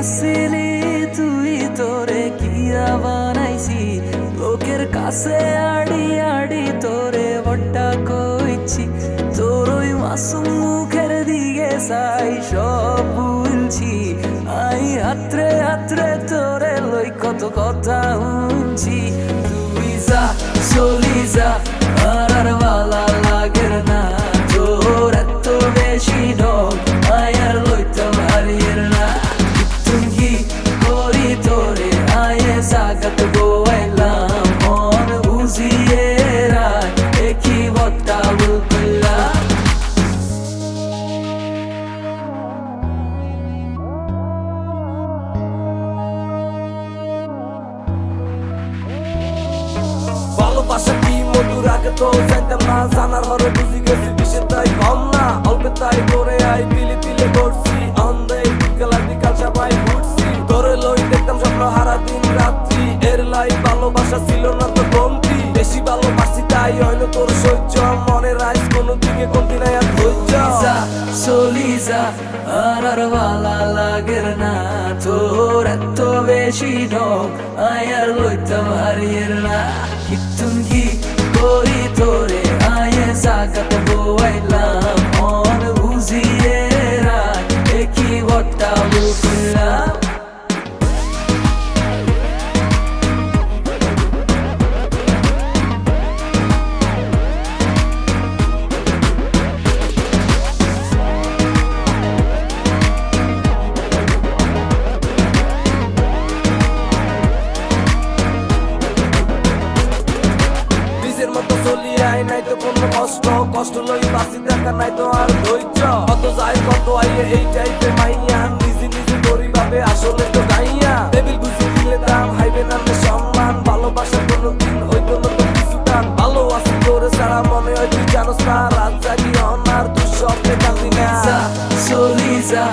আসিলি তুই, তোরে কিয়া বানাইছি লোকের কাছে আড়ি আড়ি তোরে বড্ডা কইছি। তোর ওই মাসুম মুখের দিকে সাই সব ভুলছি। আই হাত্রে হাত্রে তোরে লই কত কথা শুনছি। তুই যা, চলি যা। মন বুঝিয়ে রায়, একই বত্তা বললা ভালোবাসা কি মধুর আগে তো জানতাম না, জানার হরে বুঝি গেছি বিষে তাই কম না? অল্প তাই করে আই দিলে দিলে করছি। অন্ধে আর বিকাল সবাই ঘুরছি। তোরে লই দেখতাম স্বপ্ন হারা দিন রাত্রি। ভালোবাসা ছিল না তো কমতি। বেশি ভালোবাসি তাই হইল তোর সহ্য। মনে রাইস কোনো দিকে কমতি নাই আর ধৈর্য। যা আর আর ভালা লাগের না। তোর এত বেশি ঢং আয়ার লইতাম হারিয়ের না। কিতুন কি করি তোরে, আয়ে সাকাত গোয়াইলাম নাই নাই তো কোনো কষ্ট। কষ্ট লই বাসি দেখা নাই তো আর ধৈর্য। কত যায়, কত আইয়ে এই টাইপে মাইয়া। নিজে নিজে করি ভাবে আসলে তো গাইয়া। টেবিল বুঝি দিলে দাম, হাইবে নামে সম্মান। ভালোবাসা কোনো দিন হইতো না তো কিছু টান। ভালো আছি তোর সারা মনে হয় তুই জানোস না। রাত জাগি অনার দুঃস্বপ্নে কান্দি না। সরি যা।